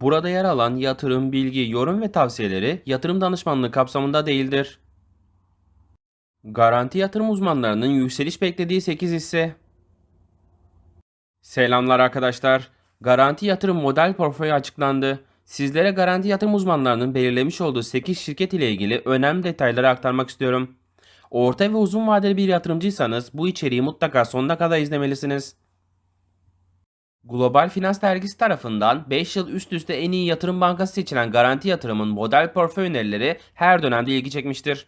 Burada yer alan yatırım, bilgi, yorum ve tavsiyeleri yatırım danışmanlığı kapsamında değildir. Garanti yatırım uzmanlarının yükseliş beklediği 8 hisse. Selamlar arkadaşlar. Garanti yatırım model portföyü açıklandı. Sizlere garanti yatırım uzmanlarının belirlemiş olduğu 8 şirket ile ilgili önemli detayları aktarmak istiyorum. Orta ve uzun vadeli bir yatırımcıysanız bu içeriği mutlaka sonuna kadar izlemelisiniz. Global Finans Dergisi tarafından 5 yıl üst üste en iyi yatırım bankası seçilen Garanti Yatırım'ın model portföy önerileri her dönemde ilgi çekmiştir.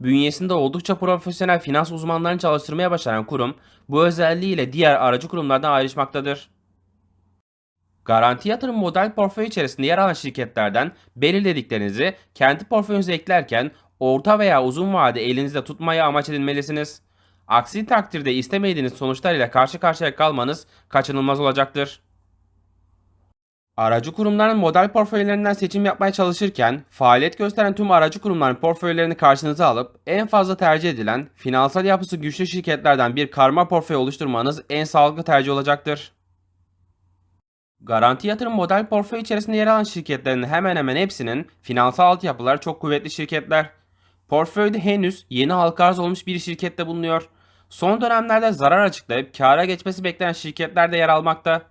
Bünyesinde oldukça profesyonel finans uzmanlarını çalıştırmaya başaran kurum, bu özelliğiyle diğer aracı kurumlardan ayrışmaktadır. Garanti yatırım model portföy içerisinde yer alan şirketlerden belirlediklerinizi kendi portföyünüze eklerken orta veya uzun vade elinizde tutmayı amaç edinmelisiniz. Aksi takdirde istemediğiniz sonuçlar ile karşı karşıya kalmanız kaçınılmaz olacaktır. Aracı kurumların model portföylerinden seçim yapmaya çalışırken faaliyet gösteren tüm aracı kurumların portföylerini karşınıza alıp en fazla tercih edilen finansal yapısı güçlü şirketlerden bir karma portföy oluşturmanız en sağlıklı tercih olacaktır. Garanti yatırım model portföy içerisinde yer alan şirketlerin hemen hemen hepsinin finansal altyapıları çok kuvvetli şirketler. Portföyde henüz yeni halka arz olmuş bir şirkette bulunuyor. Son dönemlerde zarar açıklayıp kâra geçmesi beklenen şirketler de yer almakta.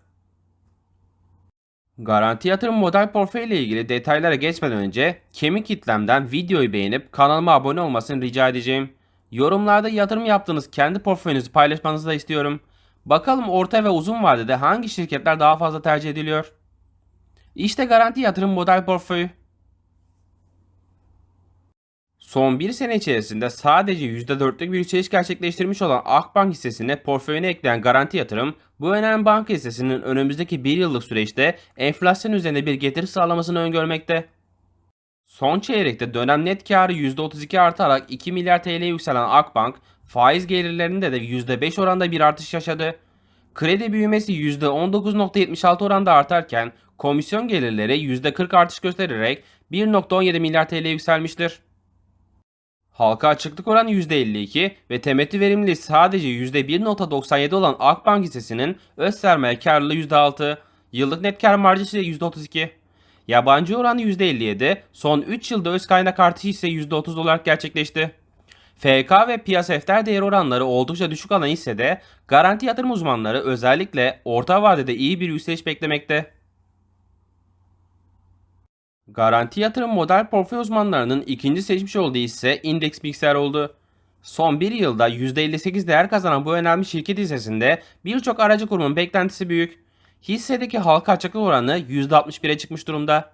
Garanti yatırım model portföy ile ilgili detaylara geçmeden önce kemik kitlemden videoyu beğenip kanalıma abone olmasını rica edeceğim. Yorumlarda yatırım yaptığınız kendi portföyünüzü paylaşmanızı da istiyorum. Bakalım orta ve uzun vadede hangi şirketler daha fazla tercih ediliyor? İşte garanti yatırım model portföyü. Son bir sene içerisinde sadece %4'lük bir yükseliş gerçekleştirmiş olan Akbank hissesine portföyüne ekleyen garanti yatırım, bu önemli banka hissesinin önümüzdeki bir yıllık süreçte enflasyon üzerinde bir getiri sağlamasını öngörmekte. Son çeyrekte dönem net karı %32 artarak 2 milyar TL'ye yükselen Akbank, faiz gelirlerinde de %5 oranda bir artış yaşadı. Kredi büyümesi %19.76 oranda artarken komisyon gelirleri %40 artış göstererek 1.17 milyar TL yükselmiştir. Halka açıklık oranı %52 ve temettü verimliliği sadece %1.97 olan Akbank hissesinin öz sermaye karlılığı %6, yıllık net kar marjı ise %32. Yabancı oranı %57, son 3 yılda öz kaynak artışı ise %30 olarak gerçekleşti. FK ve piyasa efter değer oranları oldukça düşük olan hissede garanti yatırım uzmanları özellikle orta vadede iyi bir yükseliş beklemekte. Garanti yatırım model portföy uzmanlarının ikinci seçmiş olduğu hisse Index Bilgisayar oldu. Son bir yılda %58 değer kazanan bu önemli şirket hissesinde birçok aracı kurumun beklentisi büyük. Hissedeki halka açıklık oranı %61'e çıkmış durumda.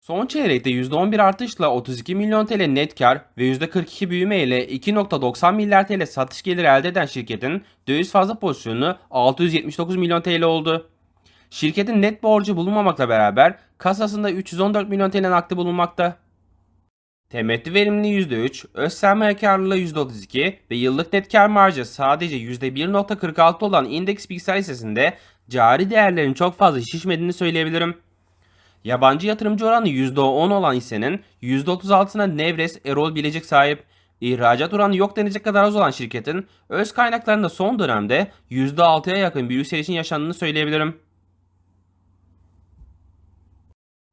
Son çeyrekte %11 artışla 32 milyon TL net kar ve %42 büyüme ile 2.90 milyar TL satış geliri elde eden şirketin döviz fazla pozisyonu 679 milyon TL oldu. Şirketin net borcu bulunmamakla beraber kasasında 314 milyon TL nakdi bulunmakta. Temettü verimliliği %3, öz sermaye karlılığı %32 ve yıllık net kar marjı sadece %1.46 olan indeks bilgisayar hissesinde cari değerlerin çok fazla şişmediğini söyleyebilirim. Yabancı yatırımcı oranı %10 olan hissenin %36'sına Nevres Erol Bilecik sahip. İhracat oranı yok denecek kadar az olan şirketin öz kaynaklarında son dönemde %6'ya yakın bir yükselişin yaşandığını söyleyebilirim.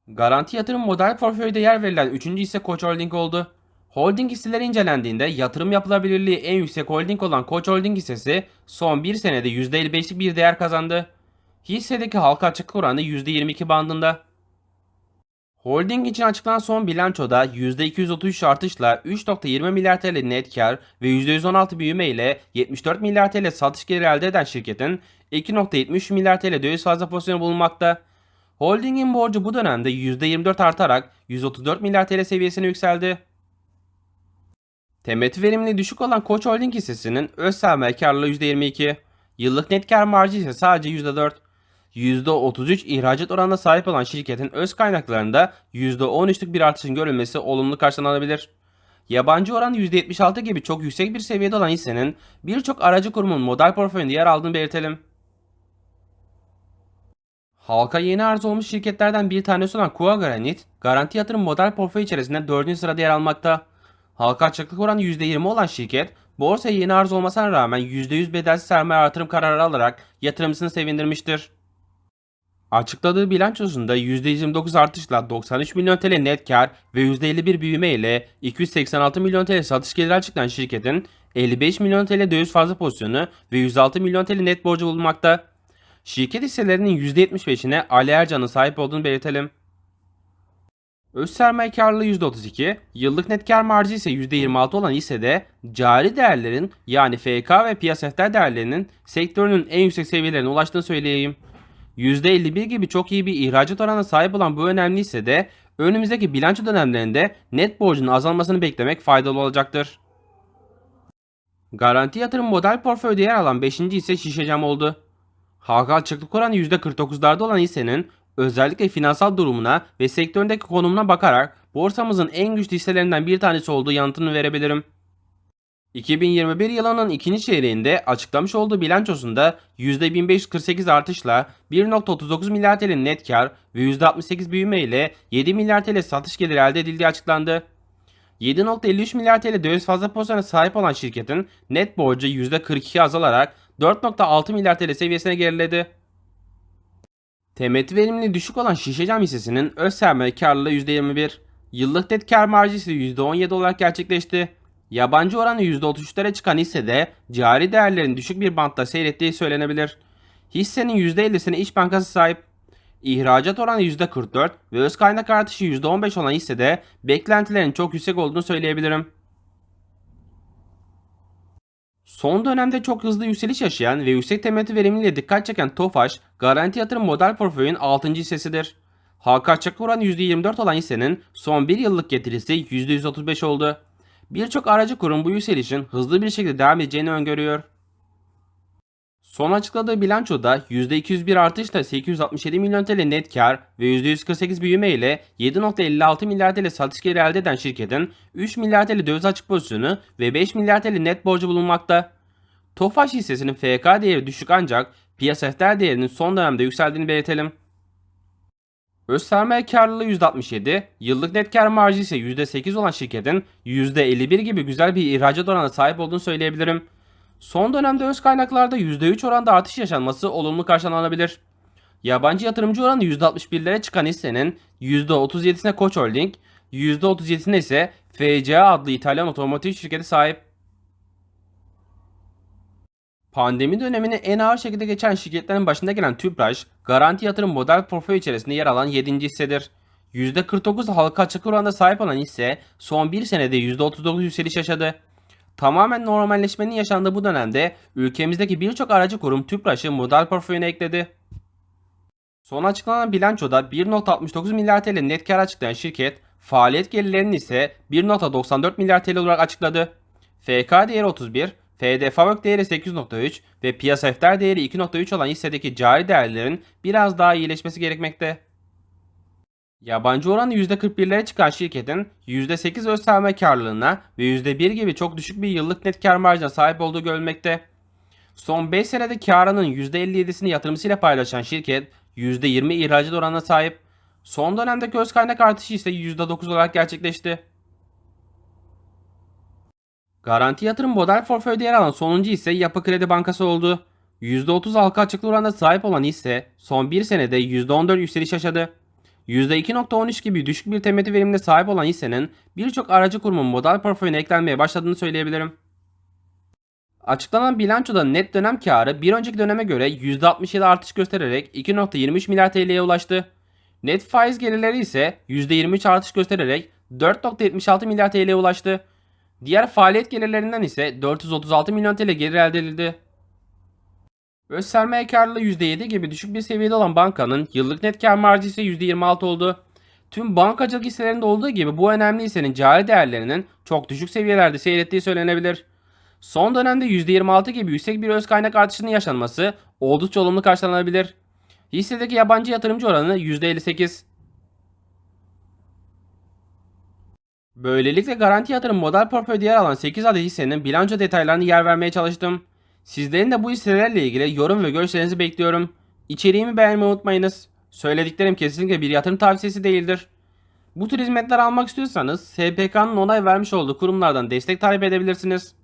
Garanti yatırım model portföyde yer verilen 3. hisse Koç Holding oldu. Holding hisseleri incelendiğinde yatırım yapılabilirliği en yüksek holding olan Koç Holding hissesi son bir senede %55'lik bir değer kazandı. Hissedeki halka açıklık oranı %22 bandında. Holding için açıklanan son bilançoda %233 artışla 3.20 milyar TL net kar ve %116 büyüme ile 74 milyar TL satış geliri elde eden şirketin 2.73 milyar TL döviz fazla pozisyonu bulunmakta. Holding'in borcu bu dönemde %24 artarak 134 milyar TL seviyesine yükseldi. Temettü verimliliği düşük olan Koç Holding hissesinin öz sermaye karlılığı %22, yıllık net kar marjı ise sadece %4. %33 ihracat oranına sahip olan şirketin öz kaynaklarında %13'lük bir artışın görülmesi olumlu karşılanabilir. Yabancı oran %76 gibi çok yüksek bir seviyede olan hissenin birçok aracı kurumun model portföyünde yer aldığını belirtelim. Halka yeni arz olmuş şirketlerden bir tanesi olan Kua Granit, garanti yatırım model portföy içerisinde 4. sırada yer almakta. Halka açıklık oranı %20 olan şirket, borsaya yeni arz olmasına rağmen %100 bedelsiz sermaye artırım kararı alarak yatırımcısını sevindirmiştir. Açıkladığı bilançosunda %29 artışla 93 milyon TL net kar ve %51 büyüme ile 286 milyon TL satış geliri açıklayan şirketin 55 milyon TL döviz fazla pozisyonu ve 106 milyon TL net borcu bulunmakta. Şirket hisselerinin %75'ine Ali Ercan'ın sahip olduğunu belirtelim. Öz sermaye karlılığı %32, yıllık net kar marjı ise %26 olan hissede cari değerlerin yani FK ve piyasa defter değerlerinin sektörünün en yüksek seviyelerine ulaştığını söyleyeyim. %51 gibi çok iyi bir ihracat oranına sahip olan bu önemli hissede önümüzdeki bilanço dönemlerinde net borcun azalmasını beklemek faydalı olacaktır. Garanti yatırım model portföyde yer alan 5. hisse Şişecam oldu. Halka açıklık oranı %49'larda olan hissenin özellikle finansal durumuna ve sektöründeki konumuna bakarak borsamızın en güçlü hisselerinden bir tanesi olduğu yanıtını verebilirim. 2021 yılının ikinci çeyreğinde açıklamış olduğu bilançosunda %1548 artışla 1.39 milyar TL net kar ve %68 büyüme ile 7 milyar TL satış geliri elde edildiği açıklandı. 7.53 milyar TL döviz fazla pozisyona sahip olan şirketin net borcu %42 azalarak 4.6 milyar TL seviyesine geriledi. Temettü verimliliği düşük olan Şişecam hissesinin öz sermaye karlılığı %21, yıllık net kar marjı ise %17 olarak gerçekleşti. Yabancı oranı %33'lere çıkan hissede cari değerlerin düşük bir bantta seyrettiği söylenebilir. Hissenin %50'sine İş Bankası sahip. İhracat oranı %44 ve öz kaynak artışı %15 olan hissede beklentilerin çok yüksek olduğunu söyleyebilirim. Son dönemde çok hızlı yükseliş yaşayan ve yüksek temettü verimliliğe dikkat çeken Tofaş, garanti yatırım model portföyün 6. hissesidir. Halka açık oranı %24 olan hissenin son 1 yıllık getirisi %135 oldu. Birçok aracı kurum bu yükselişin hızlı bir şekilde devam edeceğini öngörüyor. Son açıkladığı bilançoda %201 artışla 867 milyon TL net kar ve %148 büyüme ile 7.56 milyar TL satış geliri elde eden şirketin 3 milyar TL döviz açık pozisyonu ve 5 milyar TL net borcu bulunmakta. Tofaş hissesinin FK değeri düşük ancak piyasa değerinin son dönemde yükseldiğini belirtelim. Öz sermaye karlılığı %67, yıllık net kar marjı ise %8 olan şirketin %51 gibi güzel bir ihracat oranına sahip olduğunu söyleyebilirim. Son dönemde öz kaynaklarda %3 oranda artış yaşanması olumlu karşılanabilir. Yabancı yatırımcı oranı %61'lere çıkan hissenin %37'sine Koç Holding, %37'sine ise FCA adlı İtalyan otomotiv şirketi sahip. Pandemi dönemini en ağır şekilde geçen şirketlerin başında gelen Tüpraş, garanti yatırım model portföy içerisinde yer alan 7. hissedir. %49 halka açık oranda sahip olan hisse son bir senede %39 yükseliş yaşadı. Tamamen normalleşmenin yaşandığı bu dönemde ülkemizdeki birçok aracı kurum Tüpraş'ı model portföyüne ekledi. Son açıklanan bilançoda 1.69 milyar TL net kar açıklayan şirket, faaliyet gelirlerinin ise 1.94 milyar TL olarak açıkladı. FK değeri 31, FD Favök değeri 8.3 ve piyasa defter değeri 2.3 olan hissedeki cari değerlerin biraz daha iyileşmesi gerekmekte. Yabancı oranı %41'lere çıkan şirketin %8 öz sermaye karlılığına ve %1 gibi çok düşük bir yıllık net kar marjına sahip olduğu görülmekte. Son 5 senede karının %57'sini yatırımcısıyla paylaşan şirket %20 ihracat oranına sahip. Son dönemde göz kaynak artışı ise %9 olarak gerçekleşti. Garanti yatırım model portföyde yer alan sonuncu ise Yapı Kredi Bankası oldu. %30 halka açıklı oranda sahip olan hisse son bir senede %14 yükseliş yaşadı. %2.13 gibi düşük bir temettü verimine sahip olan hissenin birçok aracı kurumun model portföyüne eklenmeye başladığını söyleyebilirim. Açıklanan bilançoda net dönem karı bir önceki döneme göre %67 artış göstererek 2.23 milyar TL'ye ulaştı. Net faiz gelirleri ise %23 artış göstererek 4.76 milyar TL'ye ulaştı. Diğer faaliyet gelirlerinden ise 436 milyon TL gelir elde edildi. Öz sermaye karlılığı %7 gibi düşük bir seviyede olan bankanın yıllık net kar marjı ise %26 oldu. Tüm bankacılık hisselerinde olduğu gibi bu önemli hissenin cari değerlerinin çok düşük seviyelerde seyrettiği söylenebilir. Son dönemde %26 gibi yüksek bir öz kaynak artışının yaşanması oldukça olumlu karşılanabilir. Hissedeki yabancı yatırımcı oranı %58. Böylelikle garanti yatırım model portföyde yer alan 8 adet hissenin bilanço detaylarını yer vermeye çalıştım. Sizlerin de bu hisselerle ilgili yorum ve görüşlerinizi bekliyorum. İçeriğimi beğenmeyi unutmayınız. Söylediklerim kesinlikle bir yatırım tavsiyesi değildir. Bu tür hizmetler almak istiyorsanız SPK'nın onay vermiş olduğu kurumlardan destek talep edebilirsiniz.